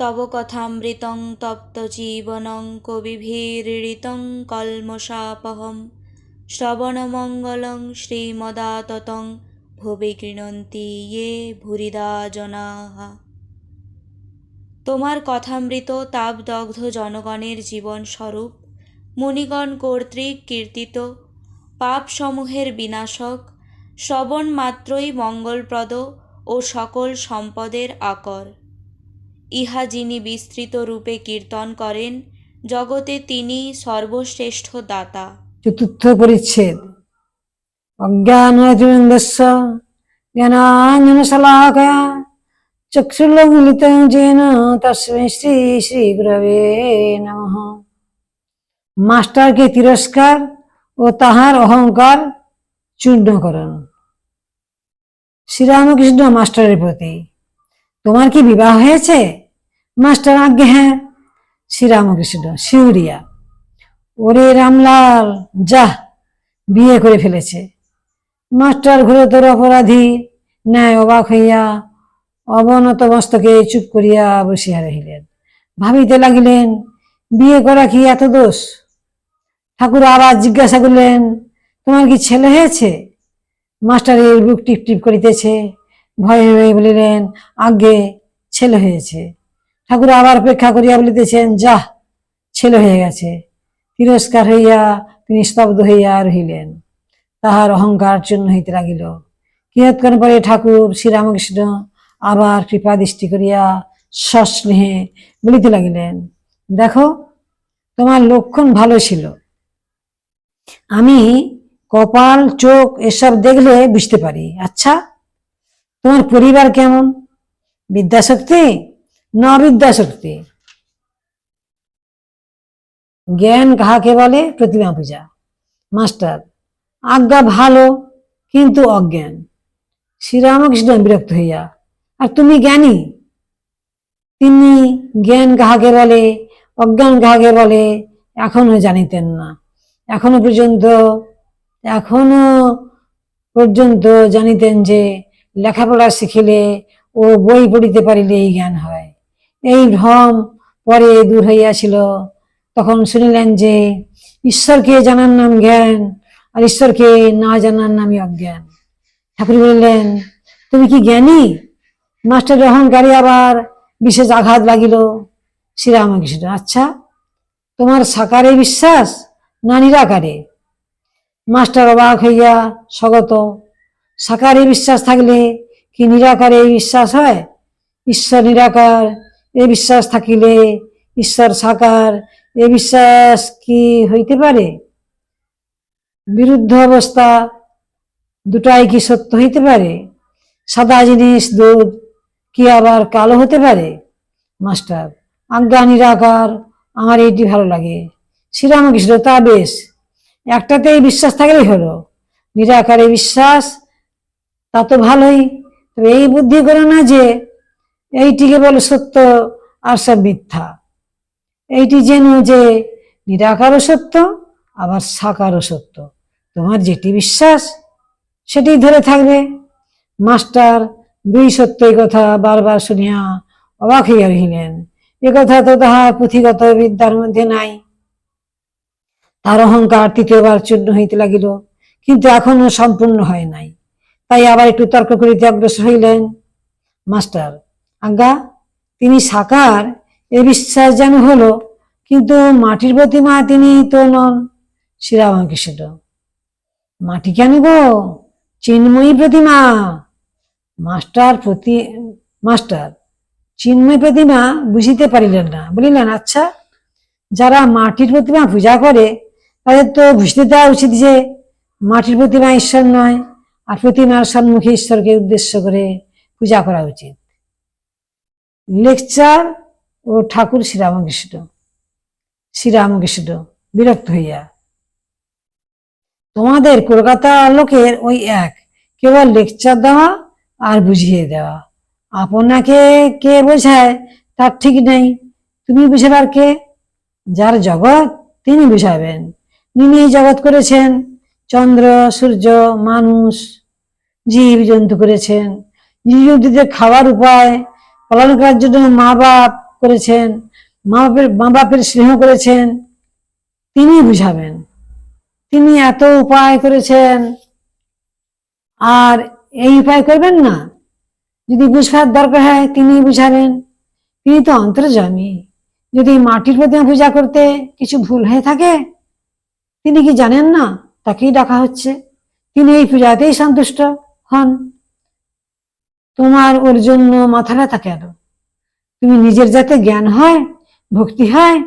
তব কথামৃতং তপ্ত জীবনং কবিভিরীড়িতং কল্মষাপহম। শ্রবণমঙ্গলং শ্রীমদাততং, ভুবি গৃণন্তি ইয়ে ভুরিদা জনাঃ তোমার কথামৃত তাপদগ্ধ জনগণের জীবন স্বরূপ মুনিগণ কর্তৃক কীর্তিত, পাপসমূহের বিনাশক শ্রবণ মাত্রই মঙ্গলপ্রদ ও সকল সম্পদের আকর। ইহা যিনি বিস্তৃত রূপে কীর্তন করেন, জগতে তিনি সর্বশ্রেষ্ঠ দাতা। চতুর্থ পরিচ্ছেদ। অজ্ঞানতিরন্দস্য জ্ঞানাঞ্জনশলাকয়া চক্ষুর্ললিतं যেন তস্मै শ্রী শ্রী গুরবে মাস্টারকে তিরস্কার ও তাহার অহংকার চূর্ণকরণ শ্রীরামকৃষ্ণ মাস্টারের প্রতি। তোমার কি বিবাহ হয়েছে? মাস্টার আজ্ঞে হ্যাঁ। শ্রীরামকৃষ্ণ শিউরিয়া। ওরে রামলাল, যা, বিয়ে করে ফেলেছে। মাস্টার ঘুরতর অপরাধী, ন্যায় অবাক হইয়া অবনত মস্তকে চুপ করিয়া বসিয়া রহিলেন। ভাবিতে লাগিলেন, বিয়ে করা কি এত দোষ? ঠাকুর আবার জিজ্ঞাসা করলেন, তোমার কি ছেলে হয়েছে? মাস্টারের বুক টিপ টিপ করিতেছে। ভয়ে হয়ে বলিলেন আগে ছেলে হয়েছে। ঠাকুর আবার অপেক্ষা করিয়া বলিতেছেন, যা, ছেলে হয়ে গেছে। তিরস্কার হইয়া তিনি স্তব্ধ হইয়া রহিলেন। তাহার অহংকার চূর্ণ হইতে লাগিল। কিয়ৎক্ষণ পরে ঠাকুর শ্রীরামকৃষ্ণ আবার কৃপা দৃষ্টি করিয়া সস্নেহে বলিতে লাগিলেন, দেখো, তোমার লক্ষণ ভালো ছিল। আমি কপাল, চোখ এসব দেখলে বুঝতে পারি। আচ্ছা তোমার পরিবার কেমন? বিদ্যাশক্তি না বিদ্যাশক্তি জ্ঞান কাহাকে বলে? প্রতিমা পূজা। মাস্টার, আজ্ঞা ভালো কিন্তু অজ্ঞান। শ্রীরামকৃষ্ণ বিরক্ত হইয়া, আর তুমি জ্ঞানী? তিনি জ্ঞান কাহাকে বলে? অজ্ঞান কাহাকে বলে? এখনও জানিতেন না। এখনও পর্যন্ত এখনও পর্যন্ত জানিতেন যে লেখাপড়া শিখিলে ও বই পড়িতে পারিলে এই জ্ঞান হয়। এই ভ্রম পরে দূর হইয়াছিল। তখন শুনিলেন যে, ঈশ্বরকে জানার নাম জ্ঞান আর ঈশ্বরকে না জানার নামই অজ্ঞান। ঠাকুর বললেন, তুমি কি জ্ঞানী? মাস্টার অহংকারী আবার বিশেষ আঘাত লাগিল? শ্রীরামকৃষ্ণ আচ্ছা তোমার সাকারে বিশ্বাস না নিরাকারে? মাস্টার অবাক হইয়া স্বগত সাকারে বিশ্বাস থাকলে কি নিরাকারে বিশ্বাস হয়? ঈশ্বর নিরাকার, এ বিশ্বাস থাকিলে ঈশ্বর সাকার, এ বিশ্বাস কি হইতে পারে? বিরুদ্ধ অবস্থা দুটাই কি সত্য হইতে পারে? সাদা জিনিস দুধ কি আবার কালো হতে পারে? মাস্টার, আজ্ঞা নিরাকার, আমার এইটি ভালো লাগে। শ্রীরামকৃষ্ণ তা বেশ। একটাতেই বিশ্বাস থাকলেই হলো। নিরাকারে বিশ্বাস তা তো ভালোই। তবে এই বুদ্ধি করে না যে এইটি কেবল সত্য আর সব মিথ্যা। এইটি যেন যে নিরাকারও সত্য, আবার সাকারও সত্য। তোমার যেটি বিশ্বাস, সেটি ধরে থাকবে। মাস্টার দুই সত্যই কথা বারবার শুনিয়া অবাক হইয়া রহিলেন। এ কথা তো তাহার পুঁথিগত বিদ্যার মধ্যে নাই। তার অহংকার তৃতীয়বার চূর্ণ হইতে লাগিল, কিন্তু এখনও সম্পূর্ণ হয় নাই। তাই আবার একটু তর্ক করিতে অগ্রসর হইলেন। মাস্টার, আজ্ঞা, তিনি সাকার, এ বিশ্বাস যেন হলো, কিন্তু মাটির প্রতিমা তিনি তো নন। শ্রীরামকৃষ্ণ মাটি কেন গো? চিন্ময়ী প্রতিমা। মাস্টার, প্রতি, মাস্টার, চিন্ময় প্রতিমা বুঝিতে পারিলেন না। বলিলেন আচ্ছা যারা মাটির প্রতিমা পূজা করে, তাদের তো বুঝতে দেওয়া উচিত যে মাটির প্রতিমা ঈশ্বর নয়। আর প্রতিমার সম্মুখে ঈশ্বরকে উদ্দেশ্য করে পূজা করা উচিত। লেকচার ও ঠাকুর শ্রীরামকৃষ্ণ। শ্রীরামকৃষ্ণ, বিরক্ত হইয়া, তোমাদের কলকাতা লোকের ওই এক, কেবল লেকচার দেওয়া আর বুঝিয়ে দেওয়া। আপনাকে কে বোঝায় তার ঠিক নেই। তুমি বুঝাবার কে? যার জগৎ তিনি বুঝাবেন। তিনি জগৎ করেছেন, চন্দ্র, সূর্য, মানুষ জীব জন্তু করেছেন। জীব জন্তুদের খাওয়ার উপায়, পালন করার জন্য মা বাপ করেছেন, মা বাপের মা বাপের স্নেহ করেছেন, তিনি বুঝাবেন। তিনি এত উপায় করেছেন। আর এই উপায় করবেন না। যদি বুঝবার দরকার হয়, তিনি বুঝাবেন। তিনি তো অন্তর্জামী যদি মাটির প্রতিমা পূজা করতে কিছু ভুল হয়ে থাকে, তিনি কি জানেন না? তাকেই ডাকা হচ্ছে। তিনি এই পূজাতেই সন্তুষ্ট। হন। তোমার ওর জন্য মাথা ব্যথা কেন? তুমি নিজের যাতে জ্ঞান হয়, ভক্তি হয়,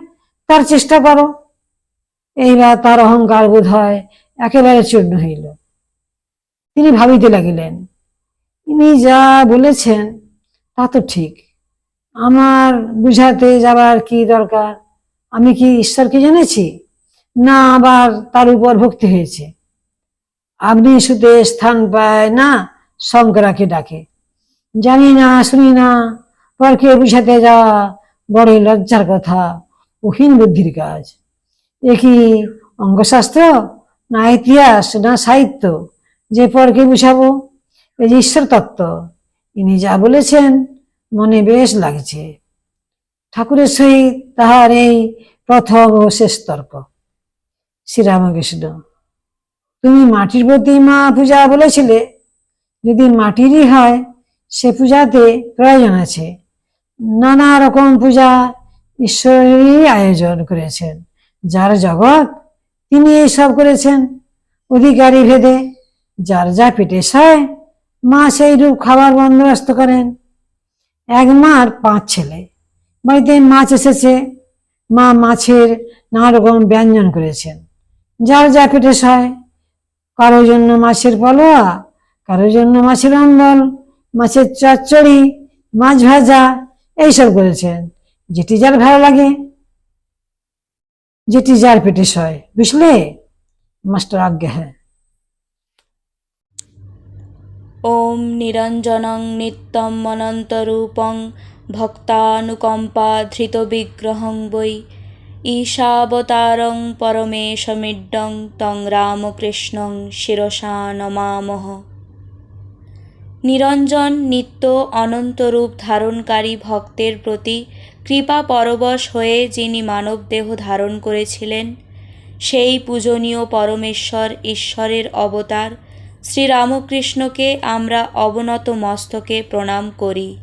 তার চেষ্টা করো। এইবার তার অহংকার বোধ হয় একেবারে চূর্ণ হইল। তিনি ভাবিতে লাগিলেন, ইনি যা বলেছেন, তা তো ঠিক। আমার বুঝাতে যাবার কি দরকার? আমি কি ঈশ্বরকে জেনেছি? না আবার তার উপর ভক্তি হয়েছে? আপনি শুতে স্থান পায় না, শঙ্করাকে ডাকে। জানি না, শুনি না, পরকে বুঝাতে যাওয়া বড়ই লজ্জার কথা ওহীন বুদ্ধির কাজ। এ কি অঙ্গশাস্ত্র, না ইতিহাস, না সাহিত্য? যে পরকে বুঝাবো এই যে ঈশ্বর তত্ত্ব ইনি যা বলেছেন, মনে বেশ লাগছে। ঠাকুরের সহিত তাহার এই প্রথম ও শেষ তর্ক। শ্রীরামকৃষ্ণ। তুমি মাটির প্রতিমা পূজা বলেছিলে, যদি মাটিরই হয়, সে পূজাতে প্রয়োজন আছে। নানা রকম পূজা ঈশ্বরেরই আয়োজন করেছেন। যার জগৎ তিনি এই সব করেছেন। অধিকারী ভেদে যার যা পেটে সায়, মা সেই রূপ খাবার বন্দোবস্ত করেন। এক মার পাঁচ ছেলে। বাড়িতে মাছ এসেছে। মা মাছের নানা রকম ব্যঞ্জন করেছেন। যার যা পেটে সায় কারও জন্য মাছের পলোয়া কারোর জন্য মাছের অম্বল, মাছের চচ্চড়ি, মাছ ভাজা, এইসব করেছেন। যেটি যার ভালো লাগে, যেটি যার পেটে সয়, বুঝলে? মাস্টার আজ্ঞা হ্যাঁ। ওম নিরঞ্জনং নিত্যম অনন্তরূপং ভক্তানুকম্পা ধৃত বিগ্রহং বৈ ঈশাবতারং পরমেশমিড্ডং তং রামকৃষ্ণং শিরসা নমামহ। নিরঞ্জন নিত্য অনন্তরূপ ধারণকারী ভক্তের প্রতি কৃপা পরবশ হয়ে যিনি মানব দেহ ধারণ করেছিলেন, সেই পূজনীয় পরমেশ্বর ঈশ্বরের অবতার শ্রীরামকৃষ্ণকে আমরা অবনত মস্তকে প্রণাম করি।